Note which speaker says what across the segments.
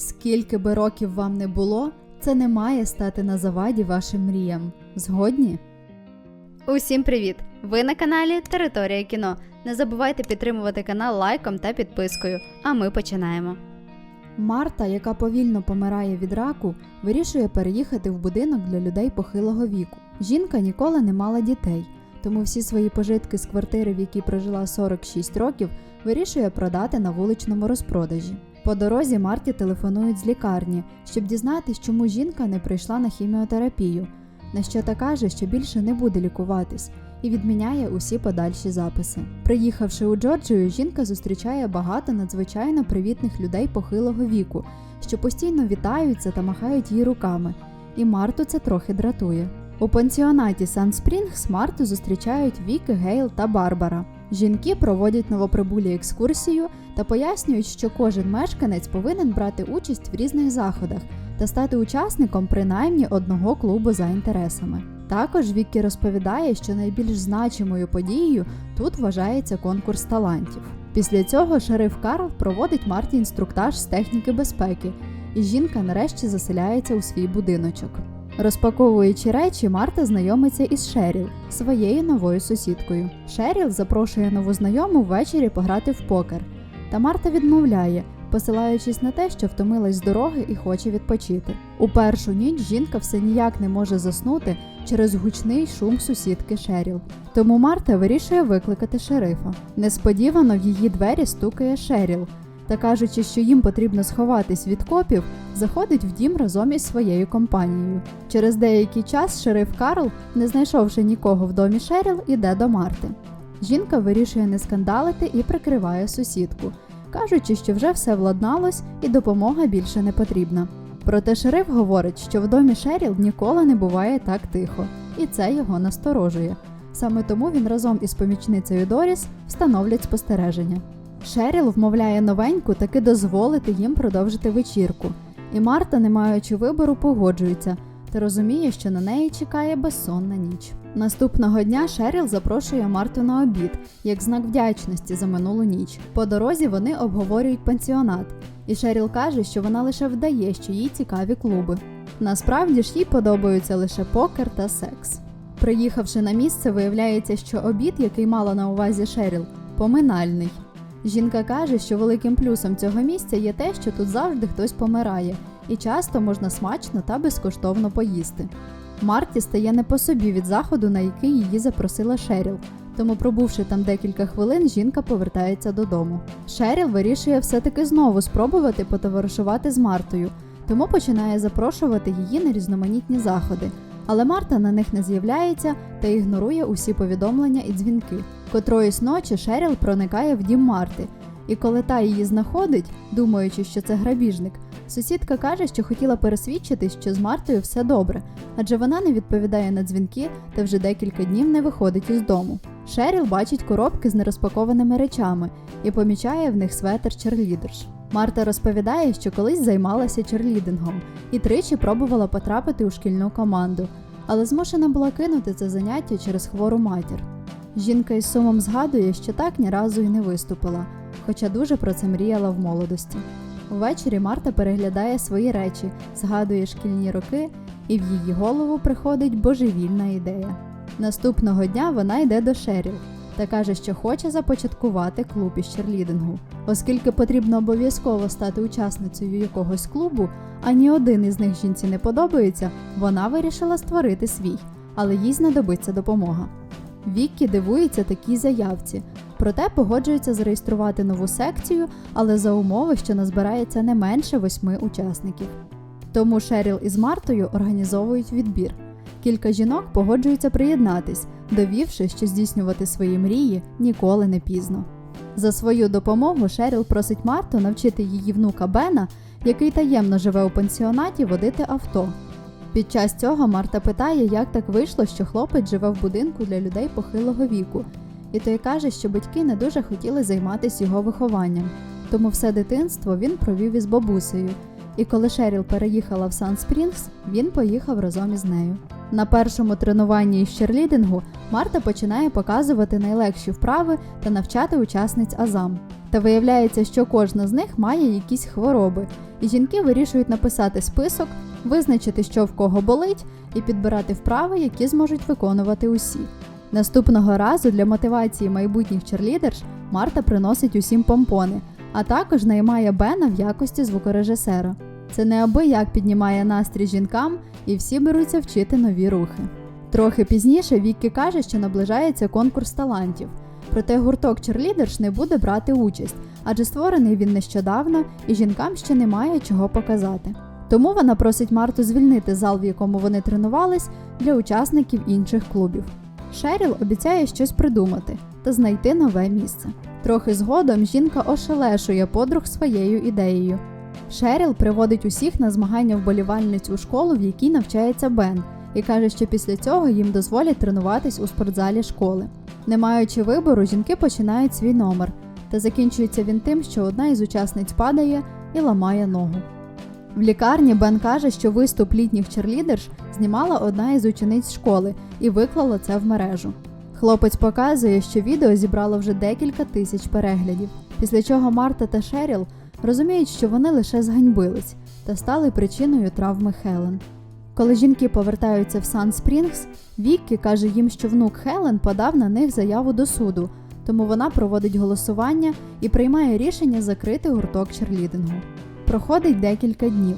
Speaker 1: Скільки би років вам не було, це не має стати на заваді вашим мріям. Згодні?
Speaker 2: Усім привіт! Ви на каналі Територія кіно. Не забувайте підтримувати канал лайком та підпискою. А ми починаємо.
Speaker 1: Марта, яка повільно помирає від раку, вирішує переїхати в будинок для людей похилого віку. Жінка ніколи не мала дітей, тому всі свої пожитки з квартири, в якій прожила 46 років, вирішує продати на вуличному розпродажі. По дорозі Марті телефонують з лікарні, щоб дізнатись, чому жінка не прийшла на хіміотерапію. На що та каже, що більше не буде лікуватись, і відміняє усі подальші записи. Приїхавши у Джорджію, жінка зустрічає багато надзвичайно привітних людей похилого віку, що постійно вітаються та махають їй руками. І Марту це трохи дратує. У пансіонаті Сан Спрінгс Марту зустрічають Віки, Гейл та Барбара. Жінки проводять новоприбулі екскурсію та пояснюють, що кожен мешканець повинен брати участь в різних заходах та стати учасником принаймні одного клубу за інтересами. Також Віккі розповідає, що найбільш значимою подією тут вважається конкурс талантів. Після цього шериф Карл проводить Марті інструктаж з техніки безпеки, і жінка нарешті заселяється у свій будиночок. Розпаковуючи речі, Марта знайомиться із Шеріл, своєю новою сусідкою. Шеріл запрошує нову знайому ввечері пограти в покер. Та Марта відмовляє, посилаючись на те, що втомилась з дороги і хоче відпочити. У першу ніч жінка все ніяк не може заснути через гучний шум сусідки Шеріл. Тому Марта вирішує викликати шерифа. Несподівано в її двері стукає Шеріл. Та кажучи, що їм потрібно сховатись від копів, заходить в дім разом із своєю компанією. Через деякий час шериф Карл, не знайшовши нікого в домі Шеріл, іде до Марти. Жінка вирішує не скандалити і прикриває сусідку, кажучи, що вже все владналось і допомога більше не потрібна. Проте шериф говорить, що в домі Шеріл ніколи не буває так тихо, і це його насторожує. Саме тому він разом із помічницею Доріс встановлять спостереження. Шеріл вмовляє новеньку таки дозволити їм продовжити вечірку, і Марта, не маючи вибору, погоджується та розуміє, що на неї чекає безсонна ніч. Наступного дня Шеріл запрошує Марту на обід як знак вдячності за минулу ніч. По дорозі вони обговорюють пансіонат, і Шеріл каже, що вона лише вдає, що їй цікаві клуби. Насправді ж їй подобаються лише покер та секс. Приїхавши на місце, виявляється, що обід, який мала на увазі Шеріл, поминальний. Жінка каже, що великим плюсом цього місця є те, що тут завжди хтось помирає, і часто можна смачно та безкоштовно поїсти. Марті стає не по собі від заходу, на який її запросила Шеріл. Тому, пробувши там декілька хвилин, жінка повертається додому. Шеріл вирішує все-таки знову спробувати потоваришувати з Мартою, тому починає запрошувати її на різноманітні заходи. Але Марта на них не з'являється та ігнорує усі повідомлення і дзвінки. Котроїсь ночі Шеріл проникає в дім Марти, і коли та її знаходить, думаючи, що це грабіжник, сусідка каже, що хотіла пересвідчитись, що з Мартою все добре, адже вона не відповідає на дзвінки та вже декілька днів не виходить із дому. Шеріл бачить коробки з нерозпакованими речами і помічає в них светер черлідерш. Марта розповідає, що колись займалася черлідингом і тричі пробувала потрапити у шкільну команду, але змушена була кинути це заняття через хвору матір. Жінка із сумом згадує, що так ні разу й не виступила, хоча дуже про це мріяла в молодості. Ввечері Марта переглядає свої речі, згадує шкільні роки, і в її голову приходить божевільна ідея. Наступного дня вона йде до Шеріл та каже, що хоче започаткувати клуб із черлідингу. Оскільки потрібно обов'язково стати учасницею якогось клубу, а ні один із них жінці не подобається, вона вирішила створити свій, але їй знадобиться допомога. Віккі дивується такій заявці, проте погоджується зареєструвати нову секцію, але за умови, що назбирається не менше восьми учасників. Тому Шеріл із Мартою організовують відбір. Кілька жінок погоджуються приєднатись, довівши, що здійснювати свої мрії ніколи не пізно. За свою допомогу Шеріл просить Марту навчити її внука Бена, який таємно живе у пансіонаті, водити авто. Під час цього Марта питає, як так вийшло, що хлопець живе в будинку для людей похилого віку, і той каже, що батьки не дуже хотіли займатися його вихованням, тому все дитинство він провів із бабусею. І коли Шеріл переїхала в Сан Спрінгс, він поїхав разом із нею. На першому тренуванні із черлідингу Марта починає показувати найлегші вправи та навчати учасниць азам. Та виявляється, що кожна з них має якісь хвороби, і жінки вирішують написати список, визначити, що в кого болить, і підбирати вправи, які зможуть виконувати усі. Наступного разу для мотивації майбутніх черлідерш Марта приносить усім помпони, а також наймає Бена в якості звукорежисера. Це неабияк піднімає настрій жінкам, і всі беруться вчити нові рухи. Трохи пізніше Віккі каже, що наближається конкурс талантів. Проте гурток черлідерш не буде брати участь, адже створений він нещодавно, і жінкам ще немає чого показати. Тому вона просить Марту звільнити зал, в якому вони тренувались, для учасників інших клубів. Шеріл обіцяє щось придумати та знайти нове місце. Трохи згодом жінка ошелешує подруг своєю ідеєю. Шеріл приводить усіх на змагання вболівальниць у школу, в якій навчається Бен, і каже, що після цього їм дозволять тренуватись у спортзалі школи. Не маючи вибору, жінки починають свій номер, та закінчується він тим, що одна із учасниць падає і ламає ногу. В лікарні Бен каже, що виступ літніх черлідерш знімала одна із учениць школи і виклала це в мережу. Хлопець показує, що відео зібрало вже декілька тисяч переглядів, після чого Марта та Шеріл розуміють, що вони лише зганьбились та стали причиною травми Хелен. Коли жінки повертаються в Сан Спрінгс, Віккі каже їм, що внук Хелен подав на них заяву до суду, тому вона проводить голосування і приймає рішення закрити гурток черлідингу. Проходить декілька днів.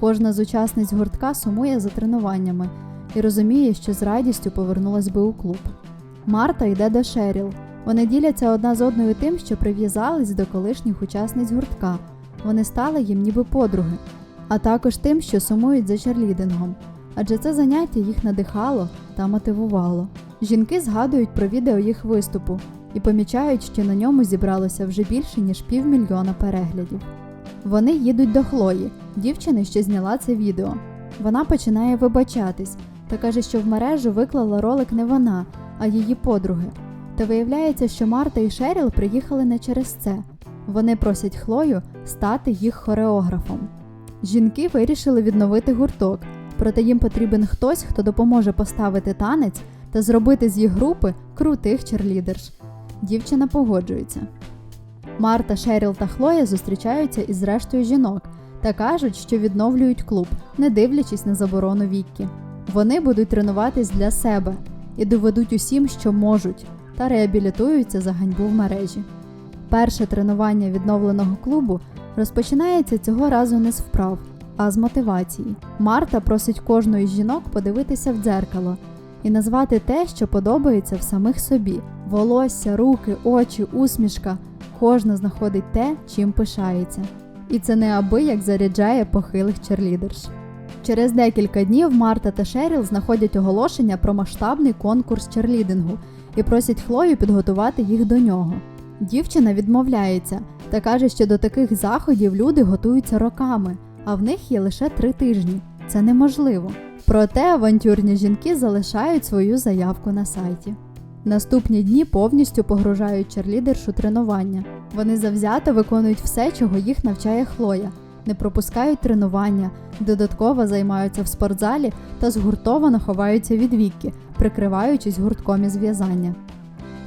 Speaker 1: Кожна з учасниць гуртка сумує за тренуваннями і розуміє, що з радістю повернулась би у клуб. Марта йде до Шеріл. Вони діляться одна з одною тим, що прив'язались до колишніх учасниць гуртка. Вони стали їм ніби подруги, а також тим, що сумують за черлідингом, адже це заняття їх надихало та мотивувало. Жінки згадують про відео їх виступу і помічають, що на ньому зібралося вже більше ніж півмільйона переглядів. Вони їдуть до Хлої, дівчини, що зняла це відео. Вона починає вибачатись та каже, що в мережу виклала ролик не вона, а її подруги. Та виявляється, що Марта і Шеріл приїхали не через це. Вони просять Хлою стати їх хореографом. Жінки вирішили відновити гурток, проте їм потрібен хтось, хто допоможе поставити танець та зробити з їх групи крутих черлідерш. Дівчина погоджується. Марта, Шеріл та Хлоя зустрічаються із рештою жінок та кажуть, що відновлюють клуб, не дивлячись на заборону Віккі. Вони будуть тренуватись для себе і доведуть усім, що можуть, та реабілітуються за ганьбу в мережі. Перше тренування відновленого клубу розпочинається цього разу не з вправ, а з мотивації. Марта просить кожну із жінок подивитися в дзеркало і назвати те, що подобається в самих собі: волосся, руки, очі, усмішка. Кожна знаходить те, чим пишається. І це неабияк заряджає похилих черлідерш. Через декілька днів Марта та Шеріл знаходять оголошення про масштабний конкурс черлідингу і просять Хлою підготувати їх до нього. Дівчина відмовляється та каже, що до таких заходів люди готуються роками, а в них є лише три тижні. Це неможливо. Проте авантюрні жінки залишають свою заявку на сайті. Наступні дні повністю погружають черлідершу тренування. Вони завзято виконують все, чого їх навчає Хлоя, не пропускають тренування, додатково займаються в спортзалі та згуртовано ховаються від віки, прикриваючись гуртком із в'язання.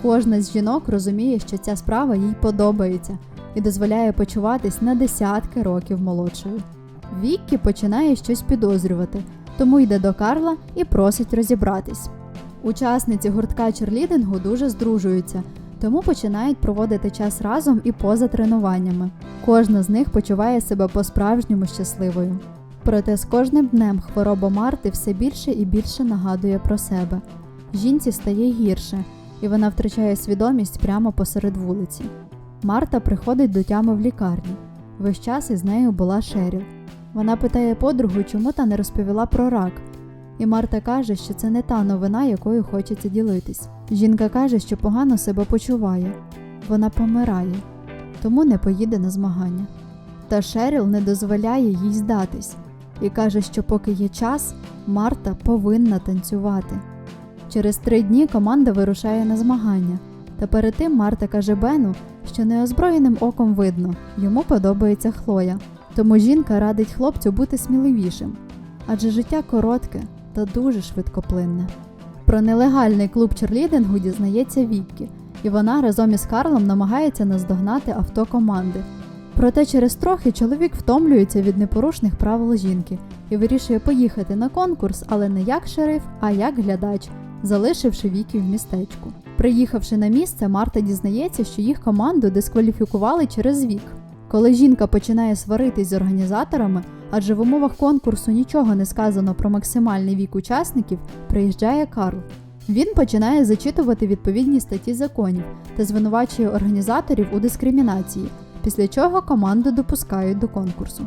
Speaker 1: Кожна з жінок розуміє, що ця справа їй подобається і дозволяє почуватись на десятки років молодшою. Віккі починає щось підозрювати, тому йде до Карла і просить розібратись. Учасниці гуртка черлідингу дуже здружуються, тому починають проводити час разом і поза тренуваннями. Кожна з них почуває себе по-справжньому щасливою. Проте з кожним днем хвороба Марти все більше і більше нагадує про себе. Жінці стає гірше, і вона втрачає свідомість прямо посеред вулиці. Марта приходить до тями в лікарню. Весь час із нею була Шеріл. Вона питає подругу, чому та не розповіла про рак. І Марта каже, що це не та новина, якою хочеться ділитись. Жінка каже, що погано себе почуває. Вона помирає, тому не поїде на змагання. Та Шеріл не дозволяє їй здатись і каже, що поки є час, Марта повинна танцювати. Через три дні команда вирушає на змагання. Та перед тим Марта каже Бену, що неозброєним оком видно, йому подобається Хлоя. Тому жінка радить хлопцю бути сміливішим, адже життя коротке та дуже швидкоплинне. Про нелегальний клуб черлідингу дізнається Віккі і вона разом із Карлом намагається наздогнати авто команди. Проте через трохи чоловік втомлюється від непорушних правил жінки і вирішує поїхати на конкурс, але не як шериф, а як глядач, залишивши Вікі в містечку. Приїхавши на місце, Марта дізнається, що їх команду дискваліфікували через вік. Коли жінка починає сваритись з організаторами, адже в умовах конкурсу нічого не сказано про максимальний вік учасників, приїжджає Карл. Він починає зачитувати відповідні статті законів та звинувачує організаторів у дискримінації, після чого команду допускають до конкурсу.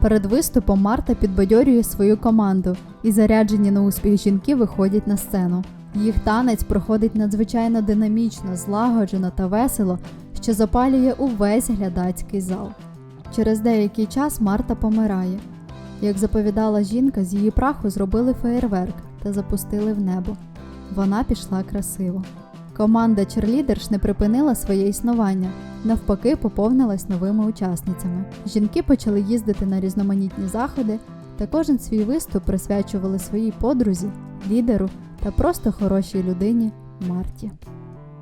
Speaker 1: Перед виступом Марта підбадьорює свою команду, і заряджені на успіх жінки виходять на сцену. Їх танець проходить надзвичайно динамічно, злагоджено та весело, що запалює увесь глядацький зал. Через деякий час Марта помирає. Як заповідала жінка, з її праху зробили феєрверк та запустили в небо. Вона пішла красиво. Команда черлідерш не припинила своє існування, навпаки, поповнилась новими учасницями. Жінки почали їздити на різноманітні заходи, та кожен свій виступ присвячували своїй подрузі, лідеру та просто хорошій людині Марті.